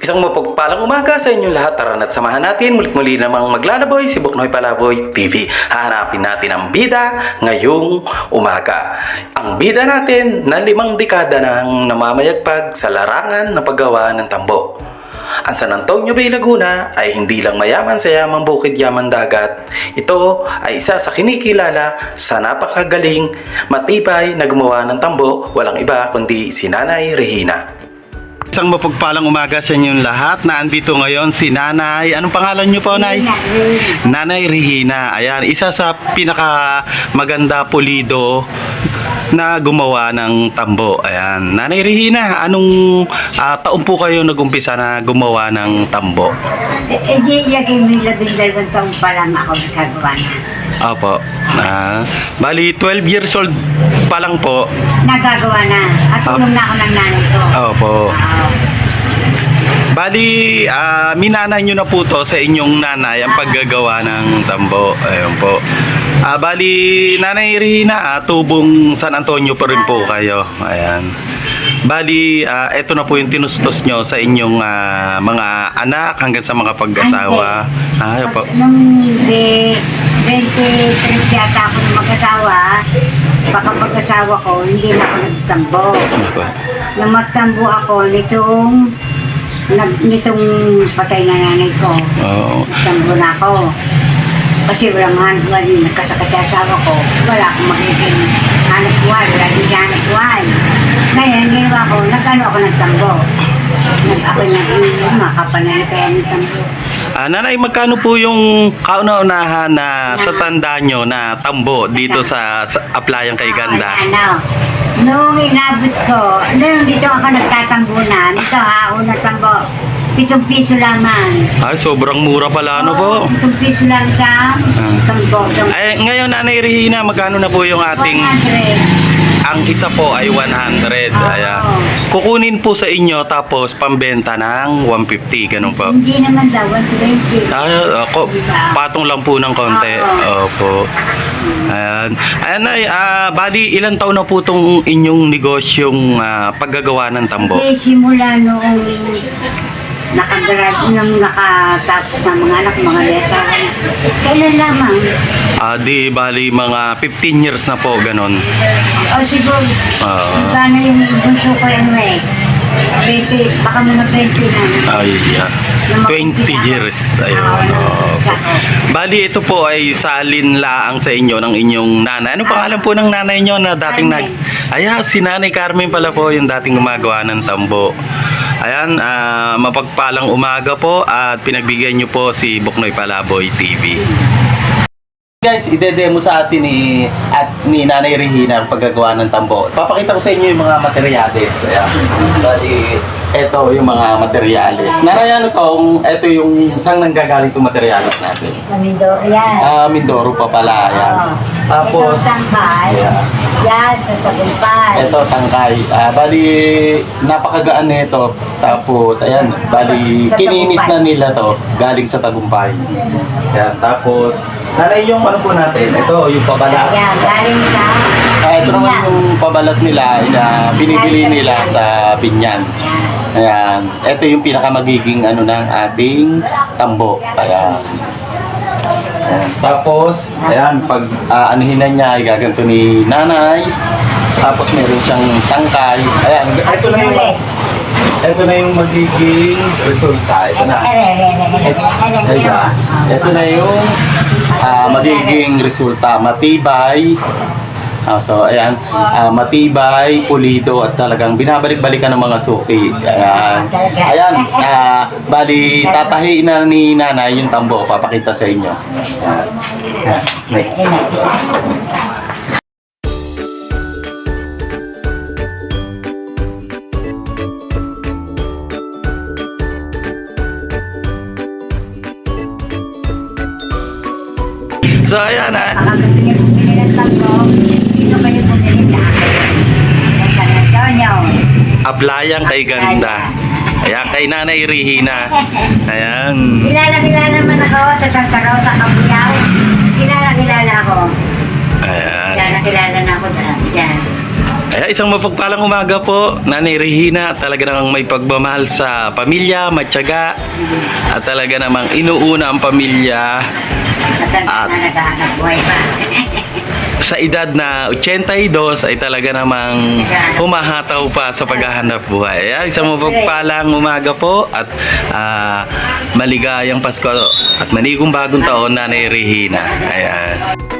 Isang mapagpalang umaga sa inyong lahat. Tara na't samahan natin. Mulit muli namang maglalaboy si Buknoy Palaboy TV. Hahanapin natin ang bida ngayong umaga. Ang bida natin na limang dekada nang namamayagpag sa larangan ng paggawa ng tambo. Ang San Antonio Bay Laguna ay hindi lang mayaman sa yamang bukid yaman dagat. Ito ay isa sa kinikilala sa napakagaling, matibay na gumawa ng tambo, walang iba kundi si Nanay Regina. Isang mapagpalang umaga sa inyong lahat. Naandito ngayon si Nanay. Anong pangalan niyo po, Nay? Nanay Regina. Ayan, isa sa pinaka maganda pulido na gumawa ng tambo. Ayan. Nanay Regina, anong ah, taon po kayo nagumpisa na gumawa ng tambo? Eh, eh, labing dalawang taon pa lang ako nagkagawa na. Opo. Ah, bali, 12 years old pa lang po. Nagagawa na. At tulong na ako ng nanay ko. Opo. Oo. Bali, ah, minanay nyo na po to sa inyong nanay ang paggagawa ng tambo. Ayun po. Ah, bali, Nanay Rina, ah, tubong San Antonio pa rin po kayo. Ayan. Bali, ah, ito na po yung tinustos nyo sa inyong ah, mga anak hanggang sa mga pag-asawa. Ah, ayun po. Pag- Nung be, 23 yata ako ng mag-asawa, baka pag-asawa ko, hindi na ako nagtambo. Ano po? Nung magtambo ako, nitong, nag, nitong patay na nanay ko, Oo. nagtambo na ako. Kasi walang hanap buwan, nagkasakit sa asawa ko, wala akong magiging hanap buwan, wala din siya hanap buwan. Ngayon, ginawa ko, nagkano ako nagtambo. Nag ako naging makapanay kaya nagtambo. Ah, nanay, magkano po yung kauna-unahan na sa tanda nyo na tambo dito sa, sa Aplayang kay Ganda? Ah, ano, nung inabot ko, nung dito ako nagtatambunan, ito ha, una tambo, pitong piso lamang. Ay, sobrang mura pala, ano po? Pitong piso lang sa Ah. Ay, ngayon, Nanay Regina, magkano na po yung ating... 100. Ang isa po ay 100. Oo. Ayan. Kukunin po sa inyo tapos pambenta ng 150. Ganun po. Hindi naman daw, 120. Ah, ako, Diba? patong lang po ng konti. Oo. Opo. Ayan. Ayan ay, ah, bali, ilang taon na po itong inyong negosyong ah, paggagawa ng tambo? Kasi simula noong nakagrad, nung nakatapos ng mga anak, mga lesawa na. Kailan lamang? Ah, di, bali, mga 15 years na po, ganun. O siguro, Ah. magkano yung bunso ko yung eh? 20, baka mga 20 na. Ay, yeah. 20 years. Ayun. Opo. Bali, ito po ay salin laang sa inyo ng inyong nanay. Ano pangalan po ng nanay nyo na dating nag... Ayan, si Nanay Carmen pala po yung dating gumagawa ng tambo. Ayan, ah, mapagpalang umaga po at pinagbigyan nyo po si Buknoy Palaboy TV. Guys, ide-demo sa atin ni at ni Nanay Regina ang paggagawa ng tambo. Papakita ko sa inyo yung mga materyales. Ayan. Bali, ito yung mga materyales. Nanay, ano to? Ito yung isang nanggagaling itong materyales natin. Sa Mindoro, yan. Ah, Mindoro pa pala. Ayan. Oo. Tapos, Ito tangkay. Yeah. Yan, sa tagumpay. ito tangkay. Ah, bali, napakagaan nito. Tapos, ayan, bali, Sa kininis na Tagumpay. nila to galing sa tagumpay. Ayan, tapos, nanay yung ano po natin, ito yung pabalat. Yan, galing sa... Ah, ito naman yung pabalat nila na binibili nila sa Binyan. Ayan. Ito yung pinaka magiging ano ng ating tambo. Ayan. Ayan. Tapos, ayan, pag uh, anuhin na niya, ay gaganto ni nanay. Tapos meron siyang tangkay. Ayan, ito na yung ito na yung magiging resulta. Ito na. Ayan. Ito na yung ah, magiging resulta. Matibay. Ah, so, ayan. ah, matibay, pulido, at talagang binabalik-balikan ng mga suki. Ayan. Ayan. ah, bali, tatahiin na ni nanay yung tambo. Papakita sa inyo. Ayan. Ayan. So, ayan. ah, Aplayang kay ganda. Ayan, kay Nanay Regina. Ayan. Kilala kilala naman ako sa Santa Rosa, Kabuyaw. Kilala kilala ako. Ayan. Kilala kilala na ako dyan. dyan. Ay, isang mapagpalang umaga po, Nanay Regina. Talaga namang may pagmamahal sa pamilya, matyaga. At talaga namang inuuna ang pamilya At- na naghahanap buhay pa. Sa edad na 82 ay talaga namang humahataw pa sa paghahanap buhay. Ayan, isang mapagpalang umaga po at ah, maligayang Pasko at manigong bagong taon, Nanay Regina. Ayan.